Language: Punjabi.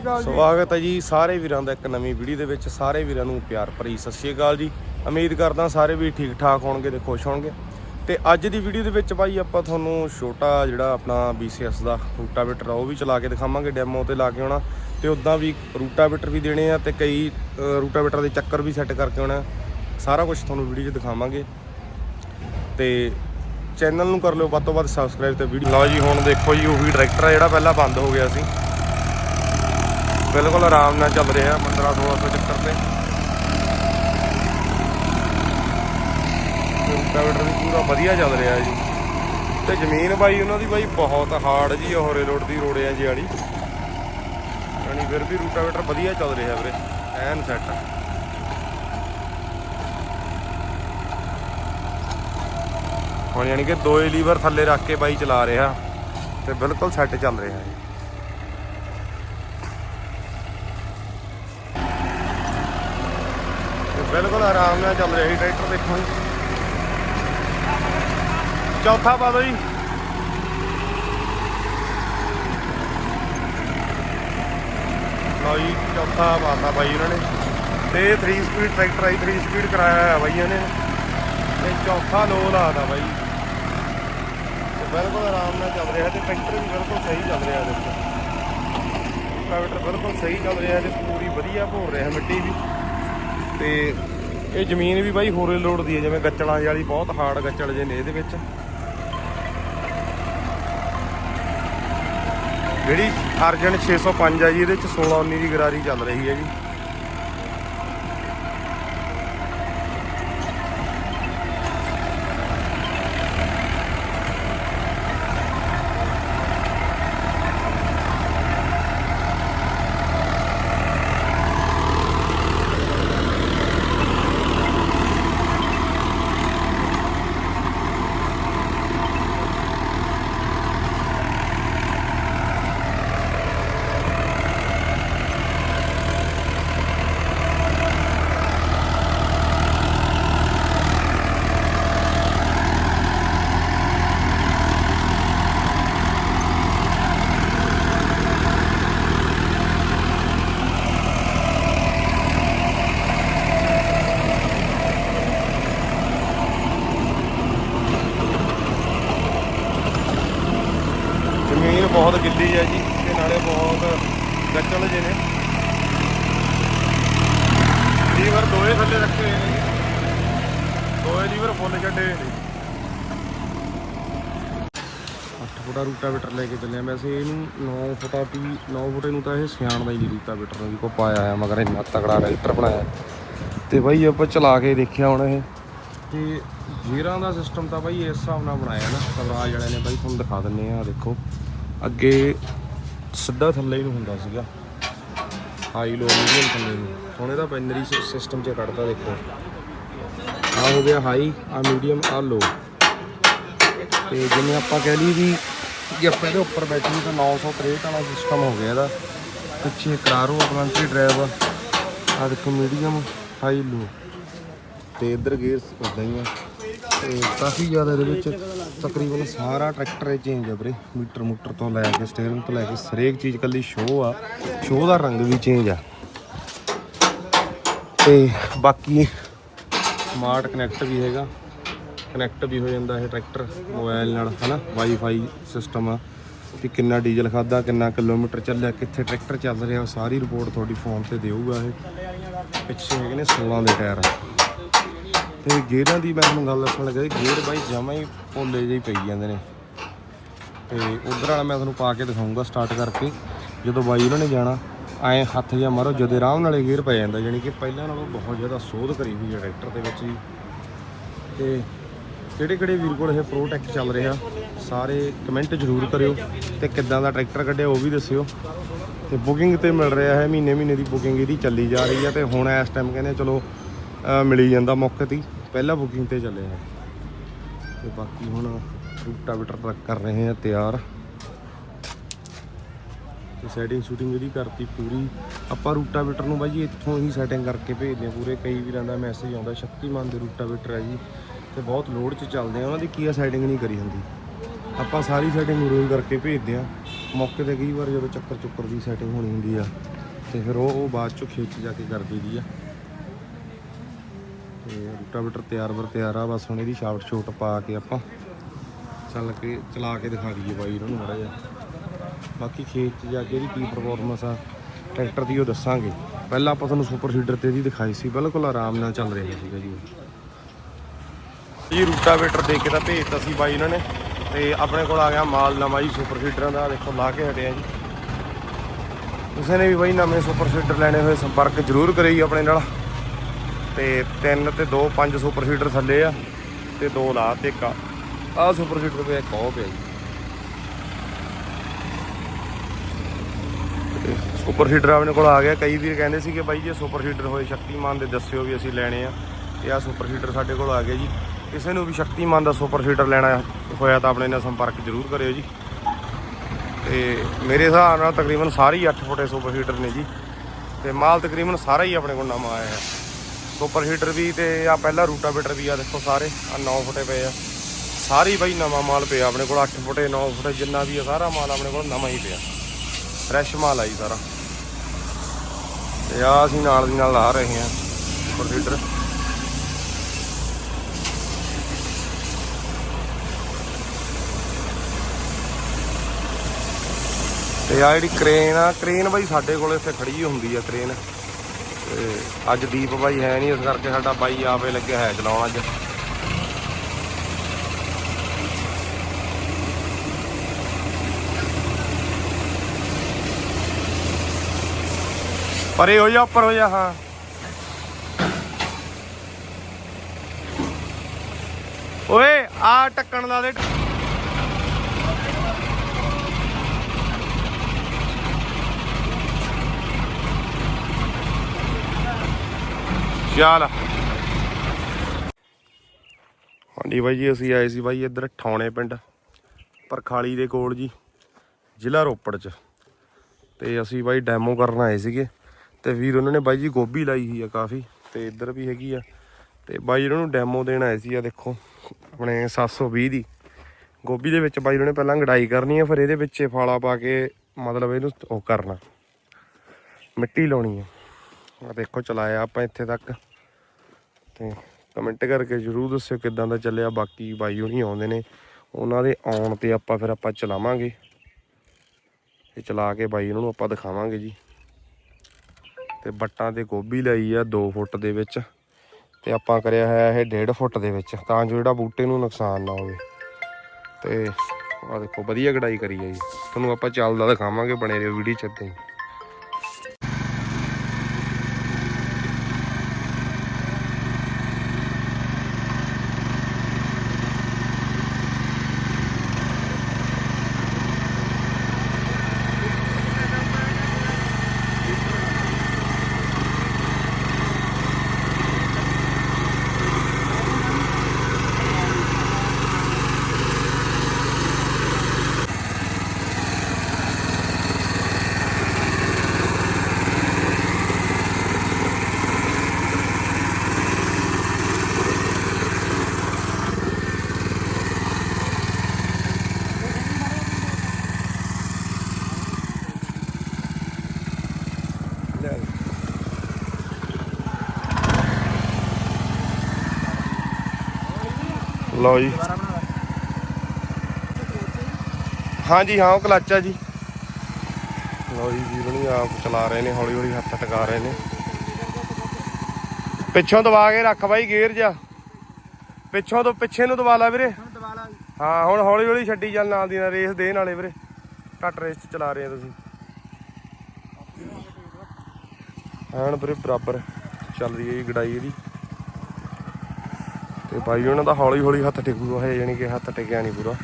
ਸ਼੍ਰੀ ਅਕਾਲ ਜੀ ਸਵਾਗਤ ਹੈ ਜੀ ਸਾਰੇ ਵੀਰਾਂ ਦਾ ਇੱਕ ਨਵੀਂ ਵੀਡੀਓ ਦੇ ਵਿੱਚ ਸਾਰੇ ਵੀਰਾਂ ਨੂੰ ਪਿਆਰ ਭਰੀ ਸਤਿ ਸ਼੍ਰੀ ਅਕਾਲ ਜੀ। ਉਮੀਦ ਕਰਦਾ ਸਾਰੇ ਵੀ ਠੀਕ ਠਾਕ ਹੋਣਗੇ ਤੇ ਖੁਸ਼ ਹੋਣਗੇ। ਤੇ ਅੱਜ ਦੀ ਵੀਡੀਓ ਦੇ ਵਿੱਚ ਭਾਈ ਆਪਾਂ ਤੁਹਾਨੂੰ ਛੋਟਾ ਜਿਹੜਾ ਆਪਣਾ BCS ਦਾ ਰੂਟਾਵੇਟਰ ਆ ਉਹ ਵੀ ਚਲਾ ਕੇ ਦਿਖਾਵਾਂਗੇ ਡੈਮੋ ਤੇ ਲਾ ਕੇ ਆਉਣਾ। ਤੇ ਉਦਾਂ ਵੀ ਰੂਟਾਵੇਟਰ ਵੀ ਦੇਣੇ ਆ ਤੇ ਕਈ ਅ, ਰੂਟਾਵੇਟਰ ਦੇ ਚੱਕਰ ਵੀ ਸੈੱਟ ਕਰਕੇ ਆਉਣਾ। ਸਾਰਾ ਕੁਝ ਤੁਹਾਨੂੰ ਵੀਡੀਓ 'ਚ ਦਿਖਾਵਾਂਗੇ। ਤੇ ਚੈਨਲ ਨੂੰ ਕਰ ਲਿਓ ਵੱਧ ਤੋਂ ਵੱਧ ਸਬਸਕ੍ਰਾਈਬ ਤੇ ਵੀਡੀਓ ਲਓ ਜੀ ਹੁਣ ਦੇਖੋ ਜੀ ਉਹੀ ਡਾਇਰੈਕਟਰ ਆ ਜਿਹੜਾ ਪਹਿਲਾਂ ਬੰਦ ਹੋ ਗਿਆ ਸੀ। ਬਿਲਕੁਲ ਆਰਾਮ ਨਾਲ ਚੱਲ ਰਿਹਾ 15 1600 ਚੱਕਰ ਤੇ। ਰੂਟਾਵੇਟਰ ਵੀ ਪੂਰਾ ਵਧੀਆ ਚੱਲ ਰਿਹਾ ਜੀ। ਤੇ ਜ਼ਮੀਨ ਬਾਈ, ਉਹਨਾਂ ਦੀ ਬਾਈ ਬਹੁਤ ਹਾਰਡ ਜੀ ਉਹ ਰੇਲੋਡ ਦੀ ਰੋੜਿਆਂ ਜੀ ਵਾਲੀ। ਯਾਨੀ ਫਿਰ ਵੀ ਰੂਟਾਵੇਟਰ ਵਧੀਆ ਚੱਲ ਰਿਹਾ ਵੀਰੇ, ਐਨ ਸੈੱਟ ਹੁਣ ਯਾਨੀ ਕਿ ਦੋਏ ਲੀਵਰ ਥੱਲੇ ਰੱਖ ਕੇ ਬਾਈ ਚਲਾ ਰਿਹਾ ਤੇ ਬਿਲਕੁਲ ਸੈੱਟ ਚੱਲ ਰਿਹਾ ਹੈ ਬਿਲਕੁਲ ਆਰਾਮ ਨਾਲ ਚੱਲ ਰਿਹਾ ਜੀ, ਟਰੈਕਟਰ ਦੇਖੋ ਜੀ। ਚੌਥਾ ਪਾ ਦਿਓ ਜੀ। ਲਓ ਜੀ, ਚੌਥਾ ਪਾਤਾ ਬਾਈ ਉਹਨਾਂ ਨੇ। ਤੇ 3 ਸਪੀਡ ਟਰੈਕਟਰ ਆਈ 3 ਸਪੀਡ ਕਰਾਇਆ ਹੋਇਆ ਬਾਈ ਇਹਨੇ ਤੇ ਚੌਥਾ ਲੋ ਲਾਤਾ ਬਾਈ। ਤੇ ਬਿਲਕੁਲ ਆਰਾਮ ਨਾਲ ਚੱਲ ਰਿਹਾ ਤੇ ਟਰੈਕਟਰ ਵੀ ਬਿਲਕੁਲ ਸਹੀ ਚੱਲ ਰਿਹਾ ਦੇਖੋ। ਟਰੈਕਟਰ ਬਿਲਕੁਲ ਸਹੀ ਚੱਲ ਰਿਹਾ ਤੇ ਪੂਰੀ ਵਧੀਆ ਭੋਰ ਰਿਹਾ ਮਿੱਟੀ ਵੀ। ਤੇ ਇਹ ਜ਼ਮੀਨ ਵੀ ਬਾਈ ਹੋਰੇ ਲੋਡ ਦੀ ਹੈ, ਜਿਵੇਂ ਗੱਚਲਾਂ ਜਿਹੀ ਵਾਲੀ, ਬਹੁਤ ਹਾਰਡ ਗੱਚਲ ਜੇ ਨੇ ਇਹਦੇ ਵਿੱਚ। ਜਿਹੜੀ ਅਰਜਨ 605 ਹੈ ਜੀ, ਇਹਦੇ ਚ 16 19 ਦੀ ਗਰਾਰੀ ਚੱਲ ਰਹੀ ਹੈ ਜੀ ਜ਼ਮੀਨ ਬਹੁਤ ਗਿੱਲੀ ਹੈ ਜੀ ਤੇ ਨਾਲੇ ਬਹੁਤ ਗੱਚਲ ਜੇ ਨੇ। ਲੀਵਰ ਦੋਏ ਥੱਲੇ ਰੱਖੇ ਹੋਏ ਨੇ ਦੋਏ ਲੀਵਰ ਫੁੱਲ ਛੱਡੇ ਹੋਏ ਨੇ ਫੁੱਟਾ ਰੂਟਾਵੇਟਰ ਲੈ ਕੇ ਚੱਲੇ ਵੈਸੇ ਇਹਨੂੰ 9 ਫੁੱਟਾ ਵੀ 9 ਫੁੱਟੇ ਨੂੰ ਤਾਂ ਇਹ ਸਿਆਣਦਾ ਹੀ ਰੂਟਾਵੇਟਰ ਵੀ ਕੋ ਪਾਇਆ ਹੈ ਮਗਰ ਇੰਨਾ ਤਗੜਾ ਟਰੈਕਟਰ ਬਣਾਇਆ। ਤੇ ਬਾਈ ਆਪਾਂ ਚਲਾ ਕੇ ਦੇਖਿਆ ਹੁਣ ਇਹ। ਤੇ ਗੇਅਰਾਂ ਦਾ ਸਿਸਟਮ ਤਾਂ ਬਾਈ ਇਸ ਹਿਸਾਬ ਨਾਲ ਬਣਾਇਆ ਨਾ। ਸਵਰਾਜ ਵਾਲਿਆਂ ਨੇ ਬਾਈ ਤੁਹਾਨੂੰ ਦਿਖਾ ਦਿੰਨੇ ਆ ਦੇਖੋ। ਅੱਗੇ ਸਿੱਧਾ ਥੱਲੇ ਨੂੰ ਹੁੰਦਾ ਸੀਗਾ। ਹਾਈ ਲੋ ਮੀਡੀਅਮ ਥੱਲੇ ਨੂੰ। ਹੁਣ ਇਹਦਾ ਬਾਈਨਰੀ ਸਿਸਟਮ 'ਚ ਕੱਢਦਾ ਦੇਖੋ। ਆ ਹੋ ਗਿਆ ਹਾਈ ਆ ਮੀਡੀਅਮ ਆ ਲੋ ਤੇ ਜਿਵੇਂ ਆਪਾਂ ਕਹਿ ਲਈ ਵੀ ਜੇ ਆਪਾਂ ਇਹਦੇ ਉੱਪਰ ਬੈਠੀਏ ਤਾਂ 963 ਵਾਲਾ ਸਿਸਟਮ ਹੋ ਗਿਆ ਇਹਦਾ। ਪਿੱਛੇ ਕਰਾਰੋ ਅਪਲਾਂਟੀ ਡਰਾਈਵ ਆ। ਦੇਖੋ ਮੀਡੀਅਮ ਹਾਈ ਲੋ ਤੇ ਇੱਧਰ ਗੇਅਰ ਉਦਾਂ ਹੀ ਆ। ਤੇ ਕਾਫੀ ਜ਼ਿਆਦਾ ਇਹਦੇ ਵਿੱਚ ਤਕਰੀਬਨ ਸਾਰਾ ਟਰੈਕਟਰ ਇਹ ਚੇਂਜ ਆ ਵੀਰੇ। ਮੀਟਰ ਮੂਟਰ ਤੋਂ ਲੈ ਕੇ ਸਟੀਅਰਿੰਗ ਤੋਂ ਲੈ ਕੇ ਹਰੇਕ ਚੀਜ਼ ਕੱਲੀ ਸ਼ੋਅ ਆ। ਸ਼ੋਅ ਦਾ ਰੰਗ ਵੀ ਚੇਂਜ ਆ। ਤੇ ਬਾਕੀ ਸਮਾਰਟ ਕਨੈਕਟ ਵੀ ਹੈਗਾ। ਕਨੈਕਟ ਵੀ ਹੋ ਜਾਂਦਾ ਇਹ ਟਰੈਕਟਰ ਮੋਬਾਈਲ ਨਾਲ, ਹਨਾ? ਵਾਈਫਾਈ ਸਿਸਟਮ ਆ। ਤੇ ਕਿੰਨਾ ਡੀਜ਼ਲ ਖਾਦਾ ਕਿੰਨਾ ਕਿਲੋਮੀਟਰ ਚੱਲਿਆ, ਕਿੱਥੇ ਟਰੈਕਟਰ ਚੱਲ ਰਿਹਾ, ਉਹ ਸਾਰੀ ਰਿਪੋਰਟ ਤੁਹਾਡੀ ਫੋਨ ਤੇ ਦੇਊਗਾ ਇਹ। ਪਿੱਛੇ ਹੈਗੇ ਨੇ 16 ਦੇ ਟਾਇਰ ਤੇ ਗੇਅਰਾਂ ਦੀ ਮੈਂ ਤੁਹਾਨੂੰ ਗੱਲ ਦੱਸਣ ਲੱਗਾ ਸੀ ਗੇਅਰ ਬਾਈ ਜਮਾਂ ਹੀ ਪੋਲੇ ਜਿਹੇ ਪਈ ਜਾਂਦੇ ਨੇ। ਤੇ ਉਧਰ ਵਾਲਾ ਮੈਂ ਤੁਹਾਨੂੰ ਪਾ ਕੇ ਦਿਖਾਉਂਗਾ ਸਟਾਰਟ ਕਰਕੇ, ਜਦੋਂ ਬਾਈ ਉਹਨਾਂ ਨੇ ਜਾਣਾ, ਐਂ ਹੱਥ ਜਾਂ ਮਾਰੋ, ਜਦੇ ਆਰਾਮ ਨਾਲੇ ਗੇਅਰ ਪੈ ਜਾਂਦਾ, ਯਾਨੀ ਕਿ ਪਹਿਲਾਂ ਨਾਲੋਂ ਬਹੁਤ ਜ਼ਿਆਦਾ ਸੋਧ ਕਰੀ ਹੋਈ ਹੈ ਟਰੈਕਟਰ ਦੇ ਵਿੱਚ ਜੀ। ਤੇ ਕਿਹੜੇ ਕਿਹੜੇ ਵੀਰ ਕੋਲ ਇਹ ਪ੍ਰੋਟੈਕ ਚੱਲ ਰਿਹਾ, ਸਾਰੇ ਕਮੈਂਟ ਜ਼ਰੂਰ ਕਰਿਓ, ਤੇ ਕਿੱਦਾਂ ਦਾ ਟਰੈਕਟਰ ਕੱਢਿਆ ਉਹ ਵੀ ਦੱਸਿਓ। ਤੇ ਬੁਕਿੰਗ ਤੇ ਮਿਲ ਰਿਹਾ ਹੈ ਮਹੀਨੇ ਮਹੀਨੇ ਦੀ ਬੁਕਿੰਗ ਇਹਦੀ ਚੱਲੀ ਜਾ ਰਹੀ ਹੈ ਤੇ ਹੁਣ ਇਸ ਟਾਈਮ ਕਹਿੰਦੇ ਚਲੋ ਮਿਲੀ ਜਾਂਦਾ ਮੌਕੇ ਤੇ ਹੀ। ਪਹਿਲਾਂ ਬੁਕਿੰਗ ਤੇ ਚੱਲੇ ਹੈ ਤੇ ਬਾਕੀ ਹੁਣ ਰੂਟਾਵੇਟਰ ਤੱਕ ਕਰ ਰਹੇ ਆ, ਤਿਆਰ। ਤੇ ਸੈਟਿੰਗ ਸ਼ੂਟਿੰਗ ਇਹਦੀ ਕਰਤੀ ਪੂਰੀ, ਆਪਾਂ ਰੂਟਾਵੇਟਰ ਨੂੰ ਬਾਈ ਜੀ ਇੱਥੋਂ ਹੀ ਸੈਟਿੰਗ ਕਰਕੇ ਭੇਜਦੇ ਆ ਪੂਰੇ। ਕਈ ਵੀਰਾਂ ਦਾ ਮੈਸੇਜ ਆਉਂਦਾ, ਸ਼ਕਤੀਮਾਨ ਦੇ ਰੂਟਾਵੇਟਰ ਹੈ ਜੀ। ਤੇ ਬਹੁਤ ਲੋਡ 'ਚ ਚੱਲਦੇ ਆ, ਉਹਨਾਂ ਦੀ ਕੀ ਆ ਸੈਟਿੰਗ ਨਹੀਂ ਕਰੀ ਹੁੰਦੀ। ਆਪਾਂ ਸਾਰੀ ਸੈਟਿੰਗ ਰੂਲ ਕਰਕੇ ਭੇਜਦੇ ਆ। ਮੌਕੇ ਤੇ ਕਈ ਵਾਰ ਜਦੋਂ ਚੱਕਰ ਚੁੱਕਰ ਦੀ ਸੈਟਿੰਗ ਹੋਣੀ ਹੁੰਦੀ ਆ, ਤੇ ਫਿਰ ਉਹ ਉਹ ਬਾਅਦ ਚੋਂ ਖੇਚ ਜਾ ਕੇ ਕਰ ਦਈਦੀ ਆ। ਤੇ ਰੂਟਾਵੇਟਰ ਤਿਆਰ ਵਰ ਤਿਆਰ ਆ, ਬਸ ਹੁਣ ਇਹਦੀ ਸ਼ਾਫਟ ਛੋਟ ਪਾ ਕੇ ਆਪਾਂ ਚੱਲ ਕੇ ਚਲਾ ਕੇ ਦਿਖਾ ਦਈਏ ਬਾਈ ਇਹਨਾਂ ਨੂੰ ਮੜਾ ਜਿਹਾ। ਬਾਕੀ ਖੇਤ 'ਚ ਜਾ ਕੇ ਇਹਦੀ ਕੀ ਪਰਫਾਰਮੈਂਸ ਆ, ਟਰੈਕਟਰ ਦੀ ਉਹ ਦੱਸਾਂਗੇ। ਪਹਿਲਾਂ ਆਪਾਂ ਤੁਹਾਨੂੰ ਸੁਪਰ ਸੀਡਰ ਤੇ ਇਹਦੀ ਦਿਖਾਈ ਸੀ, ਬਿਲਕੁਲ ਆਰਾਮ ਨਾਲ ਚੱਲ ਰਿਹਾ ਸੀਗਾ ਜੀ ਉਹ। ਜੀ ਰੂਟਾਵੇਟਰ ਦੇ ਕੇ ਤਾਂ ਭੇਜਤਾ ਸੀ ਬਾਈ ਇਹਨਾਂ ਨੇ, ਤੇ ਆਪਣੇ ਕੋਲ ਆ ਗਿਆ ਮਾਲ ਨਵਾਂ ਜੀ ਸੁਪਰ ਸੀਡਰਾਂ ਦਾ, ਦੇਖੋ ਲਾ ਕੇ ਹਟਿਆ ਜੀ। ਕਿਸੇ ਨੇ ਵੀ ਬਾਈ ਨਵੇਂ ਸੁਪਰ ਸੀਡਰ ਲੈਣੇ ਹੋਏ ਸੰਪਰਕ ਜ਼ਰੂਰ ਕਰਿਓ ਆਪਣੇ ਨਾਲ। ਤੇ ਤਿੰਨ ਤੇ ਦੋ ਪੰਜ ਸੁਪਰ ਸੀਡਰ ਥੱਲੇ ਆ ਤੇ ਦੋ ਲਾ ਤੇ ਇੱਕ ਆ। ਸੁਪਰ ਸੀਡਰ ਪਿਆ ਇੱਕ ਉਹ ਪਿਆ ਜੀ। ਤੇ ਸੁਪਰ ਸੀਡਰ ਆਪਣੇ ਕੋਲ ਆ ਗਿਆ। ਕਈ ਵੀਰ ਕਹਿੰਦੇ ਸੀ ਕਿ ਬਾਈ ਜੇ ਸੁਪਰ ਸੀਡਰ ਹੋਏ ਸ਼ਕਤੀਮਾਨ ਦੇ ਦੱਸਿਓ ਵੀ ਅਸੀਂ ਲੈਣੇ ਆ। ਤੇ ਆ ਸੁਪਰ ਸੀਡਰ ਸਾਡੇ ਕੋਲ ਆ ਗਿਆ ਜੀ। ਕਿਸੇ ਨੂੰ ਵੀ ਸ਼ਕਤੀਮਾਨ ਦਾ ਸੁਪਰ ਸੀਡਰ ਲੈਣਾ ਹੋਇਆ ਤਾਂ ਆਪਣੇ ਨਾਲ ਸੰਪਰਕ ਜ਼ਰੂਰ ਕਰਿਓ ਜੀ। ਤੇ ਮੇਰੇ ਹਿਸਾਬ ਨਾਲ ਤਕਰੀਬਨ ਸਾਰੇ ਹੀ 8 ਫੁੱਟੇ ਸੁਪਰ ਹੀਟਰ ਨੇ ਜੀ। ਤੇ ਮਾਲ ਤਕਰੀਬਨ ਸਾਰਾ ਹੀ ਆਪਣੇ ਕੋਲ ਨਵਾਂ ਆਇਆ ਹੈ। ਸੁਪਰ ਹੀਟਰ ਵੀ ਤੇ ਆ ਪਹਿਲਾ ਰੂਟਾਵੇਟਰ ਵੀ ਆ ਦੇਖੋ ਸਾਰੇ। ਆ 9 ਫੁੱਟੇ ਪਏ ਆ। ਸਾਰੀ ਬਾਈ ਨਵਾਂ ਮਾਲ ਪਿਆ ਆਪਣੇ ਕੋਲ 8 ਫੁੱਟੇ 9 ਫੁੱਟੇ ਜਿੰਨਾ ਵੀ ਆ ਸਾਰਾ ਮਾਲ ਆਪਣੇ ਕੋਲ ਨਵਾਂ ਹੀ ਪਿਆ। ਫਰੈਸ਼ ਮਾਲ ਆ ਜੀ ਸਾਰਾ। ਤੇ ਆ ਅਸੀਂ ਨਾਲ ਦੀ ਨਾਲ ਲਾ ਰਹੇ ਹਾਂ ਸੁਪਰ ਹੀਟਰ। ਤੇ ਆ ਜਿਹੜੀ ਕ੍ਰੇਨ ਆ, ਕ੍ਰੇਨ ਬਾਈ ਸਾਡੇ ਕੋਲ ਇੱਥੇ ਖੜੀ ਹੁੰਦੀ ਆ ਕ੍ਰੇਨ। ਤੇ ਅੱਜ ਦੀਪ ਬਾਈ ਹੈ ਨਹੀਂ, ਇਸ ਕਰਕੇ ਸਾਡਾ ਬਾਈ ਆਪੇ ਲੱਗਿਆ ਹੈ ਚਲਾਉਣ ਅੱਜ। ਪਰੇ ਹੋ ਜਾ ਉੱਪਰ ਹੋ ਜਾ ਹਾਂ। ਓਏ ਆ ਟੱਕਣ ਦਾ ਦੇ। ਚੱਲ ਹਾਂਜੀ ਬਾਈ ਜੀ, ਅਸੀਂ ਆਏ ਸੀ ਬਾਈ ਇੱਧਰ ਠਾਉਣੇ ਪਿੰਡ, ਪਰਖਾਲੀ ਦੇ ਕੋਲ ਜੀ, ਜ਼ਿਲ੍ਹਾ ਰੋਪੜ ਚ। ਤੇ ਅਸੀਂ ਬਾਈ ਡੈਮੋ ਕਰਨ ਆਏ ਸੀਗੇ, ਤੇ ਵੀਰ ਉਹਨਾਂ ਨੇ ਬਾਈ ਜੀ ਗੋਭੀ ਲਾਈ ਹੋਈ ਆ ਕਾਫੀ, ਤੇ ਇੱਧਰ ਵੀ ਹੈਗੀ ਆ। ਤੇ ਬਾਈ ਉਹਨਾਂ ਨੂੰ ਡੈਮੋ ਦੇਣ ਆਏ ਸੀ ਆ ਦੇਖੋ, ਆਪਣੇ 720 ਦੀ। ਗੋਭੀ ਦੇ ਵਿੱਚ ਬਾਈ ਉਹਨੇ ਪਹਿਲਾਂ ਗੜਾਈ ਕਰਨੀ ਆ, ਫਿਰ ਇਹਦੇ ਵਿੱਚ ਫਾਲਾ ਪਾ ਕੇ ਮਤਲਬ ਇਹਨੂੰ ਉਹ ਕਰਨਾ। ਮਿੱਟੀ ਲਾਉਣੀ ਆ। ਆ ਦੇਖੋ ਚਲਾਇਆ ਆਪਾਂ ਇੱਥੇ ਤੱਕ। ਤੇ ਕਮੈਂਟ ਕਰਕੇ ਜਰੂਰ ਦੱਸਿਓ ਕਿਦਾਂ ਦਾ ਚੱਲਿਆ। ਬਾਕੀ ਬਾਈ ਹੁਣੀ ਆਉਂਦੇ ਨੇ। ਉਹਨਾਂ ਦੇ ਆਉਣ ਤੇ ਆਪਾਂ ਫਿਰ ਆਪਾਂ ਚਲਾਵਾਂਗੇ। ਤੇ ਚਲਾ ਕੇ ਬਾਈ ਉਹਨਾਂ ਨੂੰ ਆਪਾਂ ਦਿਖਾਵਾਂਗੇ ਜੀ। ਤੇ ਬੱਟਾਂ ਤੇ ਗੋਭੀ ਲਈ ਆ 2 ਫੁੱਟ ਦੇ ਵਿੱਚ। ਤੇ ਆਪਾਂ ਕਰਿਆ ਹੋਇਆ ਇਹ 1.5 ਫੁੱਟ ਦੇ ਵਿੱਚ। ਤਾਂ ਜੋ ਜਿਹੜਾ ਬੂਟੇ ਨੂੰ ਨੁਕਸਾਨ ਨਾ ਹੋਵੇ। ਤੇ ਆ ਦੇਖੋ, ਵਧੀਆ ਕਢਾਈ ਕਰੀ ਹੈ ਜੀ। ਤੁਹਾਨੂੰ ਆਪਾਂ ਚੱਲਦਾ ਦਿਖਾਵਾਂਗੇ ਬਣੇ ਰਹੋ ਵੀਡੀਓ ਚ ਏਦਾਂ ਹੀ। ਲਓ ਜੀ। ਹਾਂਜੀ, ਹਾਂ, ਉਹ ਕਲੱਚ ਆ ਜੀ। ਲਓ ਜੀ, ਵੀਰ ਨਹੀਂ ਆਪ ਚਲਾ ਰਹੇ ਨੇ ਹੌਲੀ ਹੌਲੀ ਹੱਥ ਟਿਕਾ ਰਹੇ ਨੇ। ਪਿੱਛੋਂ ਦਬਾ ਕੇ ਰੱਖ ਬਾਈ, ਗੇਅਰ ਜਾ ਪਿੱਛੋਂ ਤੋਂ ਪਿੱਛੇ ਨੂੰ ਦਬਾ ਲੈ ਵੀਰੇ। ਹਾਂ, ਹੁਣ ਹੌਲੀ ਹੌਲੀ ਛੱਡੀ ਚੱਲ ਨਾਲ ਦੀ ਨਾਲ, ਰੇਸ ਦੇ ਨਾਲੇ ਵੀਰੇ। ਘੱਟ ਰੇਸ 'ਚ ਚਲਾ ਰਹੇ ਆ ਤੁਸੀਂ। ਐਨ ਵੀਰੇ, ਬਰਾਬਰ ਚੱਲ ਰਹੀ ਹੈ ਜੀ ਗੜਾਈ ਇਹਦੀ। ਤੇ ਬਾਈ ਉਹਨਾਂ ਦਾ ਹੌਲੀ ਹੌਲੀ ਹੱਥ ਟਿਕੂਗਾ ਹੈ ਯਾਨੀ ਕਿ ਹੱਥ ਟਿਕਿਆ ਨਹੀਂ ਪੂਰਾ।